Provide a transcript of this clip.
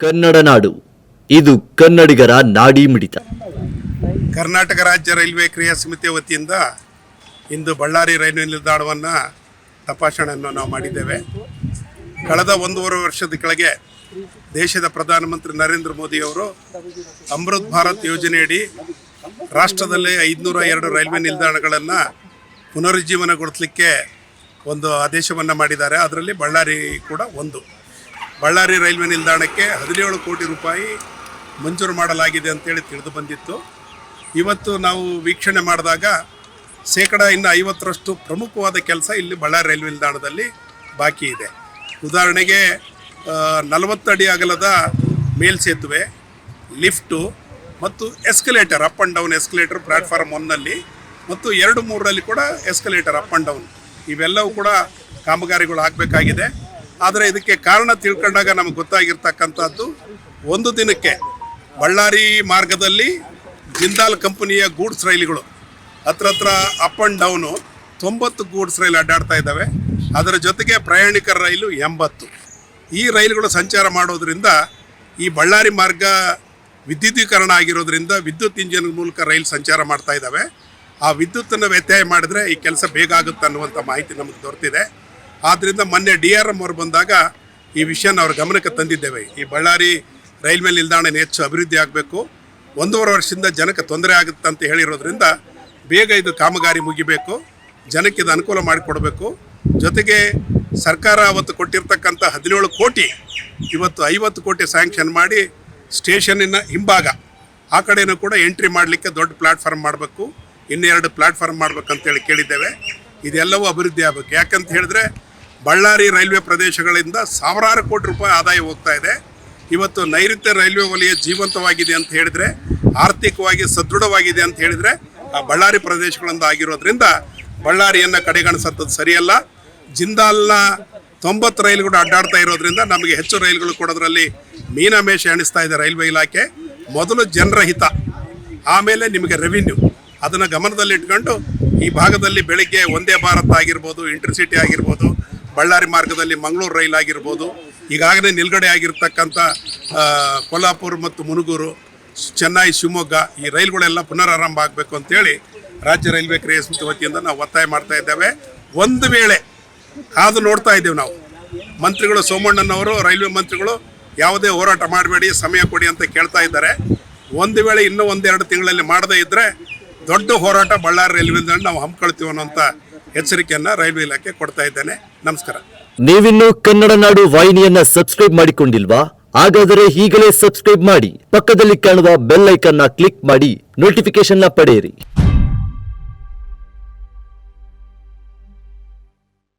ಕನ್ನಡ ನಾಡು ಇದು ಕನ್ನಡಿಗರ ನಾಡಿ ಮಿಡಿತ. ಕರ್ನಾಟಕ ರಾಜ್ಯ ರೈಲ್ವೆ ಕ್ರಿಯಾ ಸಮಿತಿಯ ವತಿಯಿಂದ ಇಂದು ಬಳ್ಳಾರಿ ರೈಲ್ವೆ ನಿಲ್ದಾಣವನ್ನು ತಪಾಸಣೆಯನ್ನು ನಾವು ಮಾಡಿದ್ದೇವೆ. ಕಳೆದ ಒಂದೂವರೆ ವರ್ಷದ ಕೆಳಗೆ ದೇಶದ ಪ್ರಧಾನಮಂತ್ರಿ ನರೇಂದ್ರ ಮೋದಿಯವರು ಅಮೃತ್ ಭಾರತ್ ಯೋಜನೆಯಡಿ ರಾಷ್ಟ್ರದಲ್ಲಿ ಐದುನೂರ ಎರಡು ರೈಲ್ವೆ ನಿಲ್ದಾಣಗಳನ್ನು ಪುನರುಜ್ಜೀವನಗೊಳಿಸಲಿಕ್ಕೆ ಒಂದು ಆದೇಶವನ್ನು ಮಾಡಿದ್ದಾರೆ. ಅದರಲ್ಲಿ ಬಳ್ಳಾರಿ ಕೂಡ ಒಂದು. ಬಳ್ಳಾರಿ ರೈಲ್ವೆ ನಿಲ್ದಾಣಕ್ಕೆ ಹದಿನೇಳು ಕೋಟಿ ರೂಪಾಯಿ ಮಂಜೂರು ಮಾಡಲಾಗಿದೆ ಅಂತೇಳಿ ತಿಳಿದು ಬಂದಿತ್ತು. ಇವತ್ತು ನಾವು ವೀಕ್ಷಣೆ ಮಾಡಿದಾಗ ಶೇಕಡ ಇನ್ನು ಐವತ್ತರಷ್ಟು ಪ್ರಮುಖವಾದ ಕೆಲಸ ಇಲ್ಲಿ ಬಳ್ಳಾರಿ ರೈಲ್ವೆ ನಿಲ್ದಾಣದಲ್ಲಿ ಬಾಕಿ ಇದೆ. ಉದಾಹರಣೆಗೆ ನಲವತ್ತು ಅಡಿ ಅಗಲದ ಮೇಲ್ಸೇತುವೆ ಲಿಫ್ಟು ಮತ್ತು escalator, up and down escalator platform ಒನ್ನಲ್ಲಿ ಮತ್ತು ಎರಡು ಮೂರರಲ್ಲಿ ಕೂಡ ಎಸ್ಕಲೇಟರ್, ಅಪ್ ಆ್ಯಂಡ್ ಡೌನ್ ಇವೆಲ್ಲವೂ ಕೂಡ ಕಾಮಗಾರಿಗಳು ಆಗಬೇಕಾಗಿದೆ. ಆದರೆ ಇದಕ್ಕೆ ಕಾರಣ ತಿಳ್ಕೊಂಡಾಗ ನಮಗೆ ಗೊತ್ತಾಗಿರ್ತಕ್ಕಂಥದ್ದು, ಒಂದು ದಿನಕ್ಕೆ ಬಳ್ಳಾರಿ ಮಾರ್ಗದಲ್ಲಿ ಜಿಂದಾಲ್ ಕಂಪನಿಯ ಗೂಡ್ಸ್ ರೈಲುಗಳು, ಹತ್ರ ಹತ್ರ ಅಪ್ ಆ್ಯಂಡ್ ಡೌನು ತೊಂಬತ್ತು ಗೂಡ್ಸ್ ರೈಲು ಅಡ್ಡಾಡ್ತಾ ಇದ್ದಾವೆ. ಅದರ ಜೊತೆಗೆ ಪ್ರಯಾಣಿಕರ ರೈಲು ಎಂಬತ್ತು. ಈ ರೈಲುಗಳು ಸಂಚಾರ ಮಾಡೋದರಿಂದ ಈ ಬಳ್ಳಾರಿ ಮಾರ್ಗ ವಿದ್ಯುದೀಕರಣ ಆಗಿರೋದ್ರಿಂದ ವಿದ್ಯುತ್ ಇಂಜಿನ್ ಮೂಲಕ ರೈಲು ಸಂಚಾರ ಮಾಡ್ತಾ ಇದ್ದಾವೆ. ಆ ವಿದ್ಯುತ್ತನ್ನು ವ್ಯತ್ಯಯ ಮಾಡಿದ್ರೆ ಈ ಕೆಲಸ ಬೇಗ ಆಗುತ್ತೆ ಅನ್ನುವಂಥ ಮಾಹಿತಿ ನಮಗೆ ದೊರೆತಿದೆ. ಆದ್ದರಿಂದ ಮೊನ್ನೆ ಡಿ ಆರ್ ಎಂ ಅವರು ಬಂದಾಗ ಈ ವಿಷಯನ ಅವ್ರ ಗಮನಕ್ಕೆ ತಂದಿದ್ದೇವೆ. ಈ ಬಳ್ಳಾರಿ ರೈಲ್ವೆ ನಿಲ್ದಾಣ ಹೆಚ್ಚು ಅಭಿವೃದ್ಧಿ ಆಗಬೇಕು. ಒಂದೂವರೆ ವರ್ಷದಿಂದ ಜನಕ್ಕೆ ತೊಂದರೆ ಆಗುತ್ತೆ ಅಂತ ಹೇಳಿರೋದ್ರಿಂದ ಬೇಗ ಇದು ಕಾಮಗಾರಿ ಮುಗಿಬೇಕು. ಜನಕ್ಕೆ ಇದು ಅನುಕೂಲ ಮಾಡಿಕೊಡಬೇಕು. ಜೊತೆಗೆ ಸರ್ಕಾರ ಅವತ್ತು ಕೊಟ್ಟಿರ್ತಕ್ಕಂಥ ಹದಿನೇಳು ಕೋಟಿ ಇವತ್ತು ಐವತ್ತು ಕೋಟಿ ಸ್ಯಾಂಕ್ಷನ್ ಮಾಡಿ ಸ್ಟೇಷನಿನ ಹಿಂಭಾಗ. ಆ ಕಡೆಯೂ ಕೂಡ ಎಂಟ್ರಿ ಮಾಡಲಿಕ್ಕೆ ದೊಡ್ಡ ಪ್ಲಾಟ್ಫಾರ್ಮ್ ಮಾಡಬೇಕು. ಇನ್ನೆರಡು ಪ್ಲಾಟ್ಫಾರ್ಮ್ ಮಾಡಬೇಕಂತೇಳಿ ಕೇಳಿದ್ದೇವೆ. ಇದೆಲ್ಲವೂ ಅಭಿವೃದ್ಧಿ ಆಗಬೇಕು. ಯಾಕಂತ ಹೇಳಿದ್ರೆ ಬಳ್ಳಾರಿ ರೈಲ್ವೆ ಪ್ರದೇಶಗಳಿಂದ ಸಾವಿರಾರು ಕೋಟಿ ರೂಪಾಯಿ ಆದಾಯ ಹೋಗ್ತಾ ಇದೆ. ಇವತ್ತು ನೈಋತ್ಯ ರೈಲ್ವೆ ವಲಯ ಜೀವಂತವಾಗಿದೆ ಅಂತ ಹೇಳಿದರೆ, ಆರ್ಥಿಕವಾಗಿ ಸದೃಢವಾಗಿದೆ ಅಂತ ಹೇಳಿದರೆ, ಆ ಬಳ್ಳಾರಿ ಪ್ರದೇಶಗಳಿಂದ ಆಗಿರೋದ್ರಿಂದ ಬಳ್ಳಾರಿಯನ್ನು ಕಡೆಗಣಿಸಂಥದ್ದು ಸರಿಯಲ್ಲ. ಜಿಂದಾಲ್ನ ತೊಂಬತ್ತು ರೈಲುಗಳು ಅಡ್ಡಾಡ್ತಾ ಇರೋದ್ರಿಂದ ನಮಗೆ ಹೆಚ್ಚು ರೈಲುಗಳು ಕೊಡೋದ್ರಲ್ಲಿ ಮೀನಾಮೇಷ ಎಣಿಸ್ತಾ ಇದೆ ರೈಲ್ವೆ ಇಲಾಖೆ. ಮೊದಲು ಜನರ ಹಿತ, ಆಮೇಲೆ ನಿಮಗೆ ರೆವಿನ್ಯೂ ಅದನ್ನು ಗಮನದಲ್ಲಿಟ್ಕೊಂಡು ಈ ಭಾಗದಲ್ಲಿ ಬೆಳಿಗ್ಗೆ ಒಂದೇ ಭಾರತ ಆಗಿರ್ಬೋದು ಇಂಟರ್ಸಿಟಿ ಆಗಿರ್ಬೋದು ಬಳ್ಳಾರಿ ಮಾರ್ಗದಲ್ಲಿ ಮಂಗಳೂರು ರೈಲ್ ಆಗಿರ್ಬೋದು, ಈಗಾಗಲೇ ನಿಲ್ಗಡೆ ಆಗಿರ್ತಕ್ಕಂಥ ಕೊಲ್ಲಾಪುರ ಕೊಲ್ಹಾಪುರ ಮತ್ತು ಮುನುಗೂರು, ಚೆನ್ನೈ, ಶಿವಮೊಗ್ಗ, ಈ ರೈಲುಗಳೆಲ್ಲ ಪುನರಾರಂಭ ಆಗಬೇಕು ಅಂತೇಳಿ ರಾಜ್ಯ ರೈಲ್ವೆ ಕ್ರಿಯೆ ಸಮಿತಿ ವತಿಯಿಂದ ನಾವು ಒತ್ತಾಯ ಮಾಡ್ತಾ ಇದ್ದೇವೆ. ಒಂದು ವೇಳೆ ಕಾದು ನೋಡ್ತಾ ಇದ್ದೇವೆ ನಾವು. ಮಂತ್ರಿಗಳು ಸೋಮಣ್ಣನವರು, ರೈಲ್ವೆ ಮಂತ್ರಿಗಳು ಯಾವುದೇ ಹೋರಾಟ ಮಾಡಬೇಡಿ, ಸಮಯ ಕೊಡಿ ಅಂತ ಕೇಳ್ತಾ ಇದ್ದಾರೆ. ಒಂದು ವೇಳೆ ಇನ್ನೂ ಒಂದೆರಡು ತಿಂಗಳಲ್ಲಿ ಮಾಡದೇ ಇದ್ದರೆ ದೊಡ್ಡ ಹೋರಾಟ ಬಳ್ಳಾರಿ ರೈಲ್ವೆ ನಾವು ಹಮ್ಮಿಕೊಳ್ತೀವಿ ಅನ್ನೋಂಥ ಎಚ್ಚರಿಕೆಯನ್ನು ರೈಲ್ವೆ ಇಲಾಖೆ ಕೊಡ್ತಾ ಇದ್ದೇನೆ. ನಮಸ್ಕಾರ. ನೀವಿನ್ನು ಕನ್ನಡ ನಾಡು ವಾಹಿನಿಯನ್ನ ಸಬ್ಸ್ಕ್ರೈಬ್ ಮಾಡಿಕೊಂಡಿಲ್ವಾ? ಹಾಗಾದರೆ ಈಗಲೇ ಸಬ್ಸ್ಕ್ರೈಬ್ ಮಾಡಿ. ಪಕ್ಕದಲ್ಲಿ ಕಾಣುವ ಬೆಲ್ ಐಕನ್ನ ಕ್ಲಿಕ್ ಮಾಡಿ. ನೋಟಿಫಿಕೇಶನ್ನ ಪಡೆಯಿರಿ.